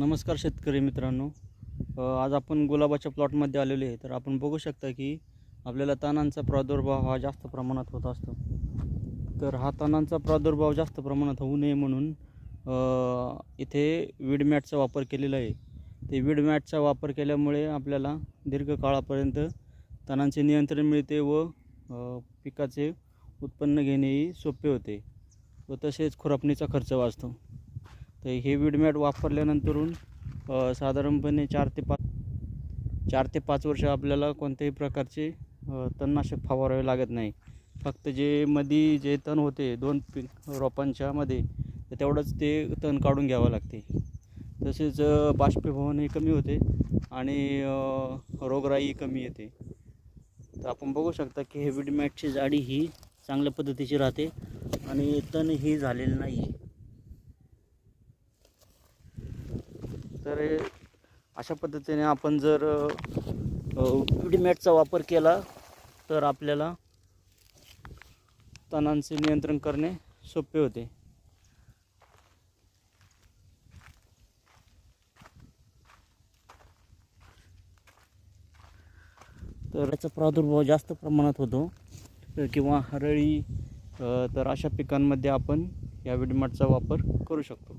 नमस्कार शेतकरी मित्रांनो. आज आपण गुलाबाच्या प्लॉटमध्ये आलेलो आहे. तर आपण बघू शकता की आपल्याला तणांचा प्रादुर्भाव हा जास्त प्रमाणात होत असतो. तर हा तणांचा प्रादुर्भाव जास्त प्रमाणात होऊ नये म्हणून इथे विडमॅटचा वापर केलेला आहे. ते विडमॅटचा वापर केल्यामुळे आपल्याला दीर्घकाळापर्यंत तणांचे नियंत्रण मिळते व पिकाचे उत्पन्न घेणेही सोपे होते व तसेच खुरपणीचा खर्च वाचतो. तर हे विडमॅट वापरल्यानंतरून साधारणपणे चार ते पाच चार ते पाच वर्ष आपल्याला कोणत्याही प्रकारचे तणनाशक फवारावे लागत नाही. फक्त जे मधी जे तण होते दोन पी रोपांच्या मध्ये तर तेवढंच ते तण काढून घ्यावं लागते. तसेच बाष्पीभवनही कमी होते आणि रोगराई कमी येते. तर आपण बघू शकता की हे विडमॅटची जाडी ही चांगल्या पद्धतीची राहते आणि तण ही झालेलं नाही आहे तर अशा पद्धतीने आपण जर विडमॅटचा वापर केला तर आपल्याला तणांचे नियंत्रण करणे सोपे होते. तर याचा प्रादुर्भाव जास्त प्रमाणात होतो तर किंवा हरळी तर अशा पिकांमध्ये आपण या विडमॅटचा वापर करू शकतो.